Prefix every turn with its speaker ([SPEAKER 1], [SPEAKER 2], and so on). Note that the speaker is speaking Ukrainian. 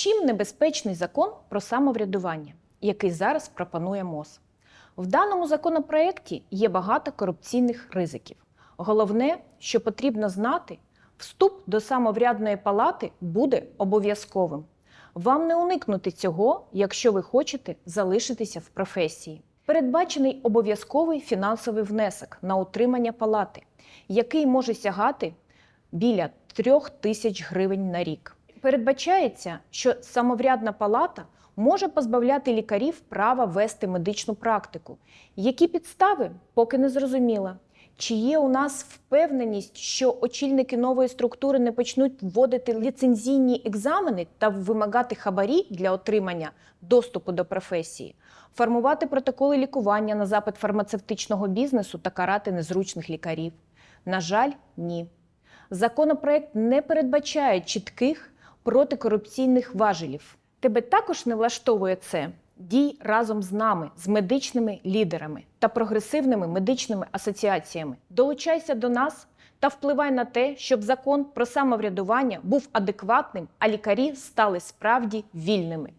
[SPEAKER 1] Чим небезпечний закон про самоврядування, який зараз пропонує МОЗ? В даному законопроекті є багато корупційних ризиків. Головне, що потрібно знати, вступ до самоврядної палати буде обов'язковим. Вам не уникнути цього, якщо ви хочете залишитися в професії. Передбачений обов'язковий фінансовий внесок на утримання палати, який може сягати біля трьох тисяч гривень на рік. Передбачається, що самоврядна палата може позбавляти лікарів права вести медичну практику. Які підстави, поки не зрозуміло. Чи є у нас впевненість, що очільники нової структури не почнуть вводити ліцензійні екзамени та вимагати хабарі для отримання доступу до професії, формувати протоколи лікування на запит фармацевтичного бізнесу та карати незручних лікарів? На жаль, ні. Законопроект не передбачає чітких протикорупційних важелів. Тебе також не влаштовує це? Дій разом з нами, з медичними лідерами та прогресивними медичними асоціаціями. Долучайся до нас та впливай на те, щоб закон про самоврядування був адекватним, а лікарі стали справді вільними.